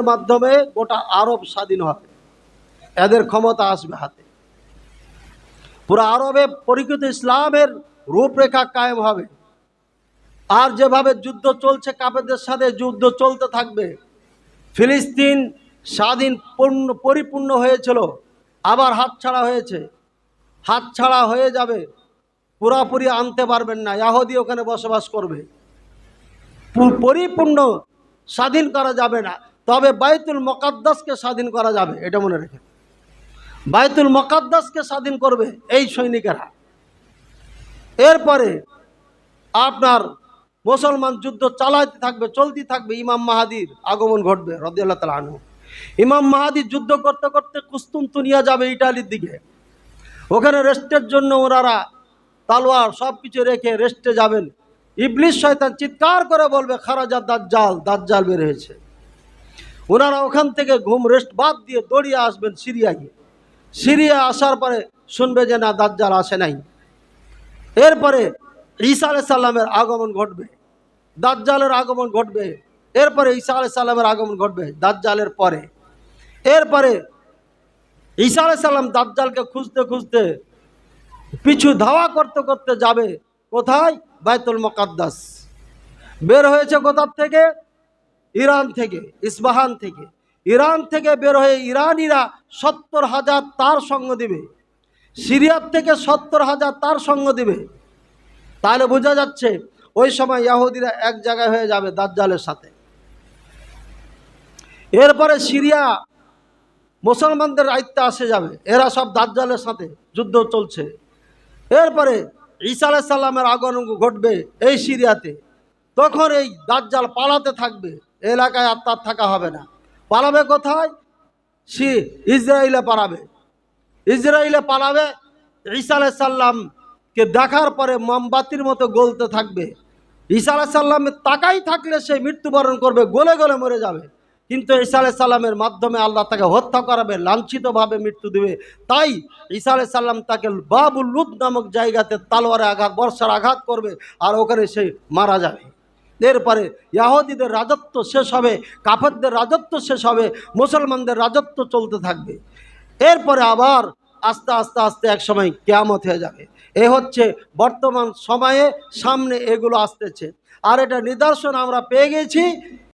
ইসলামের মাধ্যমে গোটা আরব স্বাধীন হবে। এদের ক্ষমতা আসবে হাতে। পুরো আরবে পরিকৃত ইসলামের রূপরেখা কায়েম হবে। আর যেভাবে যুদ্ধ চলছে কাপেদের সাথে যুদ্ধ চলতে থাকবে, ফিলিস্তিন স্বাধীন পূর্ণ, পরিপূর্ণ হয়েছিল, আবার হাতছাড়া হয়েছে। হাতছাড়া হয়ে যাবে, পুরাপুরি আনতে পারবেন না। ইয়াহুদি ওখানে বসবাস করবে। পরিপূর্ণ স্বাধীন করা যাবে না। তবে বাইতুল মকাদ্দাসকে স্বাধীন করা যাবে, এটা মনে রেখে। বাইতুল মকাদ্দাসকে স্বাধীন করবে এই সৈনিকেরা। এরপরে আপনার মুসলমান যুদ্ধ চালাইতে থাকবে, চলতে থাকবে, ইমাম মাহাদির আগমন ঘটবে, রদিয়াল্লাহ তালা আনহু। ইমাম মাহাদির যুদ্ধ করতে করতে কুস্তুমতুনিয়া যাবে ইটালির দিকে। ওখানে রেস্টের জন্য ওনারা তালোয়ার সব কিছু রেখে রেস্টে যাবেন। ইবলিশ শয়তান চিৎকার করে বলবে, খারাজা দাজ্জাল দাজ্জাল বের হয়েছে। ওনারা ওখান থেকে ঘুম রেস্ট বাদ দিয়ে দৌড়িয়ে আসবেন সিরিয়ায় সিরিয়া আসার পরে শুনবে যে না, দাজ্জাল আসে নাই। এরপরে ঈসা আলাই সাল্লামের আগমন ঘটবে। দাজ্জালের আগমন ঘটবে। এরপরে ঈসা আলাই সাল্লামের আগমন ঘটবে দাজ্জালের পরে। এরপরে ঈসা আলাই সাল্লাম দাজ্জালকে খুঁজতে খুঁজতে পিছু ধাওয়া করতে করতে যাবে কোথায়? বাইতুল মকাদ্দাস। বের হয়েছে কোথার থেকে? ইরান থেকে, ইসবাহান থেকে। ইরান থেকে বের হয়ে ইরানিরা সত্তর হাজার তার সঙ্গ দিবে। সিরিয়ার থেকে সত্তর হাজার তার সঙ্গ দিবে। তাহলে বোঝা যাচ্ছে ওই সময় ইয়াহুদিরা এক জায়গায় হয়ে যাবে দাজ্জালের সাথে। এরপরে সিরিয়া মুসলমানদের দায়িত্বে আসে যাবে। এরা সব দাজ্জালের সাথে যুদ্ধ চলছে। এরপরে ঈসা আলাহ সাল্লামের আগমন ঘটবে এই সিরিয়াতে। তখন এই দাজ্জাল পালাতে থাকবে। এলাকায় আর তার থাকা হবে না। পালাবে কোথায়? সি ইসরায়েলে পালাবে। ইসরায়েলে পালাবে, ঈসা আলাহ সাল্লামকে দেখার পরে মোমবাতির মতো গলতে থাকবে। ঈসা আলাহ সাল্লামের তাকাই থাকলে সে মৃত্যুবরণ করবে, গলে গলে মরে যাবে। কিন্তু ঈসা আলাহ সাল্লামের মাধ্যমে আল্লাহ তাকে হত্যা করাবে, লাঞ্ছিতভাবে মৃত্যু দেবে। তাই ঈসা আলাহ সাল্লাম তাকে বাবুল লুদ নামক জায়গাতে তালোয়ারে আঘাত, বর্ষার আঘাত করবে আর ওখানে সে মারা যাবে। এরপরে ইয়াহুদিদের রাজত্ব শেষ হবে, কাফেরদের রাজত্ব শেষ হবে, মুসলমানদের রাজত্ব চলতে থাকবে। এরপরে আবার আস্তে আস্তে আস্তে এক সময় কেয়ামত হয়ে যাবে। এ হচ্ছে বর্তমান সময়ে সামনে এগুলো আসতেছে। আর এটা নিদর্শন আমরা পেয়ে গেছি